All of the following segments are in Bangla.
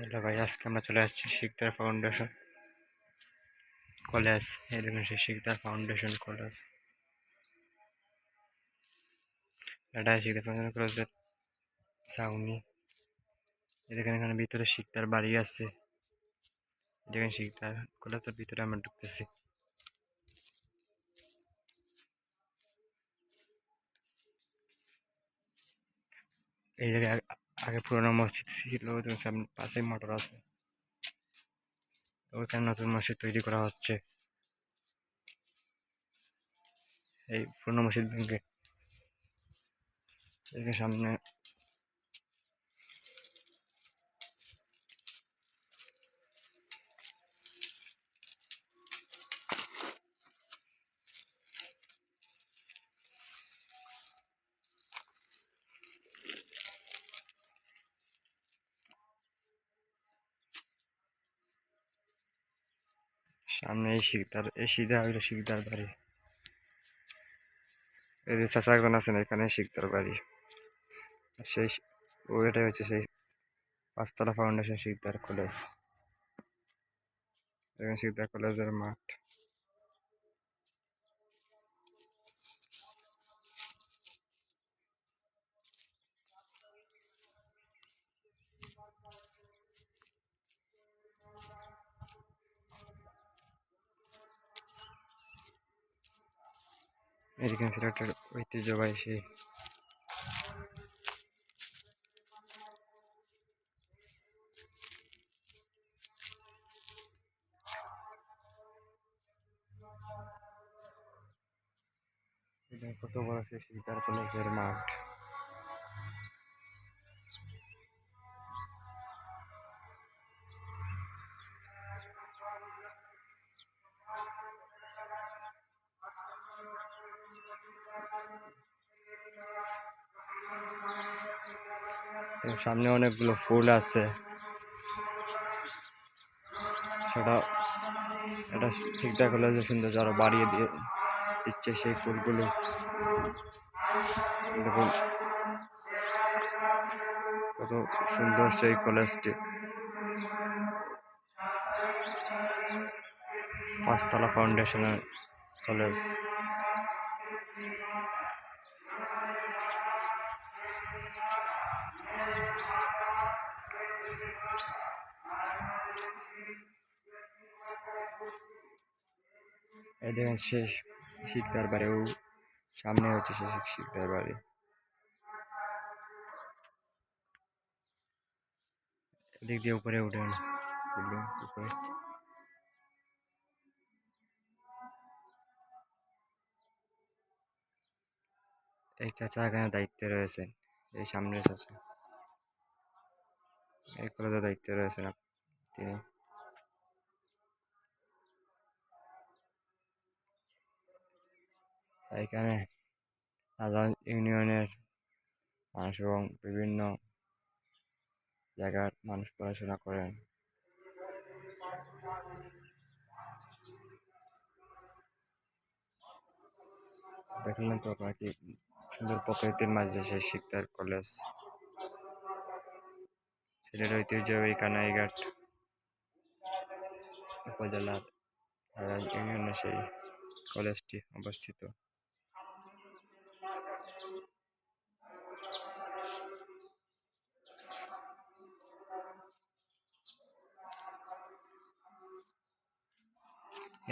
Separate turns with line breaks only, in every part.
হ্যালো ভাই, আজকে আমরা চলে আসছি শিকদার ফাউন্ডেশন কলেজ। এই দেখুন সেই শিকদার ফাউন্ডেশন কলেজ। এটা শিকদার ফাউন্ডেশন কলেজের এই দেখেন এখানে ভিতরে শিকদার বাড়ি আছে। দেখেন শিকদার কলেজের ভিতরে আমরা ঢুকতেছি। এই জায়গায় আগে- পুরোনো মসজিদ ছিল তো সামনে পাশে মোটর আছে। ওইখানে নতুন মসজিদ তৈরি করা হচ্ছে। এই পুরোনো মসজিদ ভেঙে। এখানে সামনে সামনে এই শিকদার, এই সিধা হইল শিকদার বাড়ি। এই যে চাচা একজন আছেন এখানে শিকদার বাড়ি। সেই ও এটাই হচ্ছে সেই পাঁচতলা ফাউন্ডেশন শিকদার কলেজ এখানে শিকদার কলেজের মাঠ। এদিকে সিলেটের ঐতিহ্যবাহী সেই কত বড় সেই সীতার কলেজের মাঠ। সামনে অনেকগুলো ফুল আছে। সেটা এটা ঠিকঠাক হলে যে সুন্দর আরও বাড়িয়ে দিয়ে দিচ্ছে সেই ফুলগুলো। দেখুন। কত সুন্দর সেই কলেজটি। পাঁচতলা ফাউন্ডেশনের কলেজ। এই দেখেন শেষ শিকদার বাড়ি ও সামনে হচ্ছে শেষ শিকদার বাড়ি এদিক দিয়ে উপরে উঠেন বিল্ডিং উপরে। এই চাচা এখানে দায়িত্বে রয়েছেন। এই সামনের চাচা। এই কলেজের দায়িত্বে রয়েছেন তিনি। এখানে সাধারণ ইউনিয়নের মানুষ এবং বিভিন্ন জায়গার মানুষ পড়াশোনা করেন। দেখলেন তো আপনার কি সুন্দর প্রকৃতির মাঝে সেই শিকদার কলেজ। সিলেট ঐতিহ্যবাহী কানাইঘাট উপজেলার ইউনিয়নে সেই কলেজটি অবস্থিত।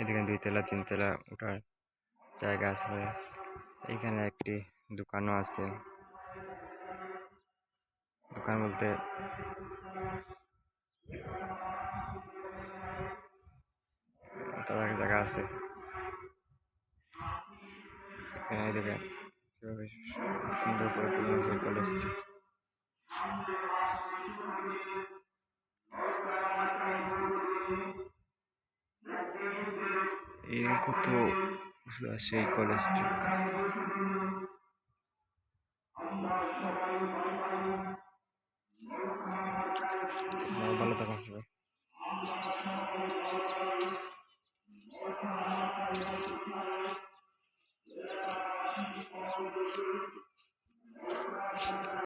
এদিকে দুই দুইতলা তিনতলা ওঠার জায়গা আছে। এইখানে একটি দোকানও আছে। দোকান বলতে জায়গা আছে। এখানে দেখেন, কীভাবে সুন্দর করে তুলে কলেজটি। এই কত সেই কলেজটি?